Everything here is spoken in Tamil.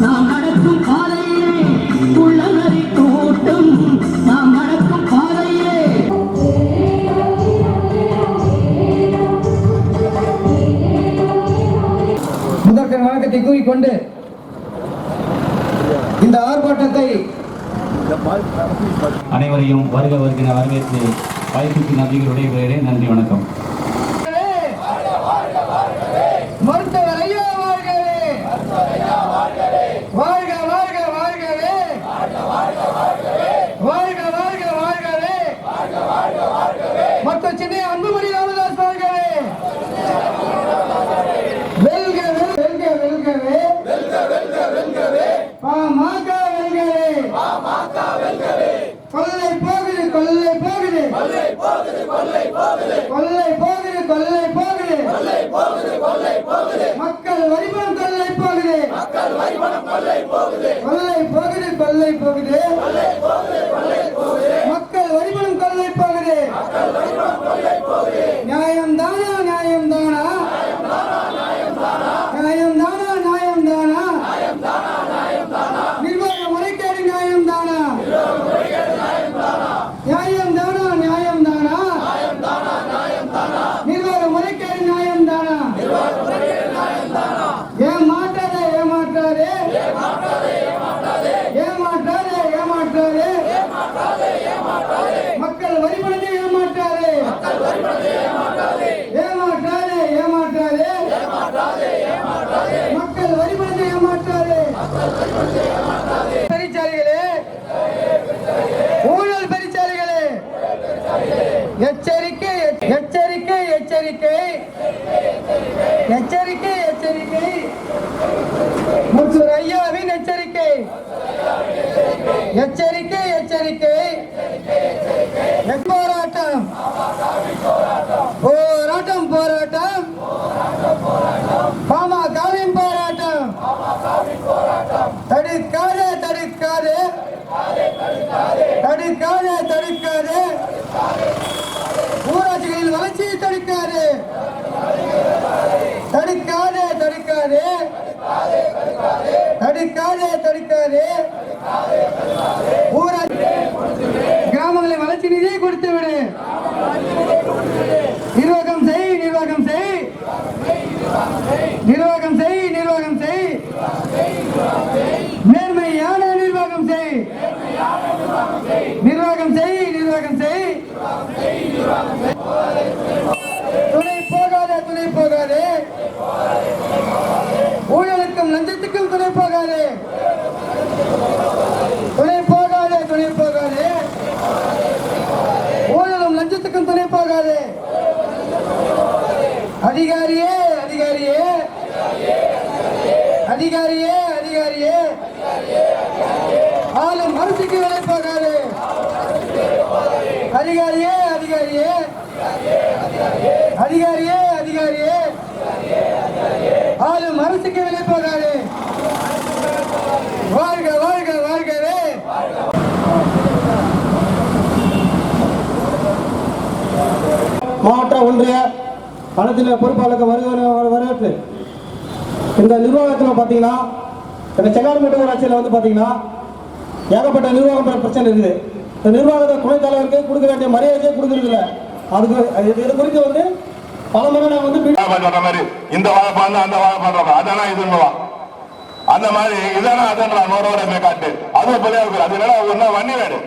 நாம் நடக்கும் பாதையிலே உள்ளவரை கூட்டம் நாம் நடக்கும் பாதையிலே முதற்கண் வணக்கத்தை கூறிக்கொண்டு இந்த ஆர்ப்பாட்டத்தை அனைவரையும் வருக வருகிற வரவேற்று வாய்ப்புக்கு நன்றிகள் விடைபெறுகிறேன் நன்றி வணக்கம் மருத்துவர் ஐயா வாழ்கவே வாழ்க வாழ்க வாழ்கவே வாழ்க வாழ்க வாழ்கவே மற்ற சென்னை அன்புமணி ராமதாஸ் வாழ்கவே வெல்க வெல்க வெல்கவே. பாமக வெல்கவே. கொள்ளை போகுது கொள்ளை போகுது. கொள்ளை போகுது கொள்ளை போகுது. மக்கள் வரிபணம் கொள்ளை போகுது. கொள்ளை போகுது கொள்ளை போகுது. மக்கள் வரிபணத்தை ஏமாற்றாதே. ஏமாற்றாதே. ஏமாற்றாதே மக்கள் வரிபணத்தை ஏமாற்றாதே. பெரிச்சாலைகளே. ஊழல் பெரிச்சாலைகளே. எச்சரிக்கை எச்சரிக்கை எச்சரிக்கை. எச்சரிக்கை எச்சரிக்கை. முத்தூர் ஐயாவின் எச்சரிக்கை. எச்சரிக்கை எச்சரிக்கை. தடுக்காதே தடுக்காது. ஊராட்சிகளில் வளர்ச்சியை தடுக்காது. தடுக்காது தடுக்காது. தடுக்காது தடுக்காது. ஊராட்சி கிராமங்களில் வளர்ச்சி நிதியை கொடுத்து விடு நிர்வாகம் செய் நிர்வாகம் செய் நிர்வாகம் செய் நிர்வாகம் செய் நேர்மையான நிர்வாகம் செய் நிர்வாகம் செய் நிர்வாகம் செய். துணை போகாதே துணை போகாதே. ஊழலுக்கும் லஞ்சத்துக்கும் துணை போகாதே. துணை போகாதே துணை போகாதே. ஊழலும் லஞ்சத்துக்கும் துணை போகாதே. அதிகாரியே அதிகாரியே. அதிகாரியே அதிகாரியே. ஆளும் அரசுக்கு வேலை போகாது. அதிகாரியே அதிகாரியே. அதிகாரியே அதிகாரியே. ஆளும் அரசுக்கு வேலை போகாது. வாழ்க வாழ்க வாழ்கவே. மாவட்ட ஒன்றிய அனைத்து பொறுப்பாளருக்கு வருகிற வரவேற்பு. இந்த நிர்வாகத்தில் பார்த்தீங்கன்னா இந்த செங்காடுமேட்டு ஊராட்சியில் வந்து பார்த்தீங்கன்னா ஏகப்பட்ட நிர்வாகம் பிரச்சனை இருக்குது. நிர்வாகத்தை துணைத் தலைவருக்கு கொடுக்க வேண்டிய மரியாதையே கொடுக்கறது இல்லை அதுக்கு இது இது குறித்து வந்து பல முறை நான் வந்து மீ- பண்ற மாதிரி இந்த வாழை பண்ண அந்த வாழை பாடுறோம் அதானா இதுன்னுவான் அந்த மாதிரி இதெல்லாம் அதெல்லாம் நோரோட காட்டு அதுவும் பிள்ளையா இருக்கு அது என்னடா ஒன்னா வன்னி வேடு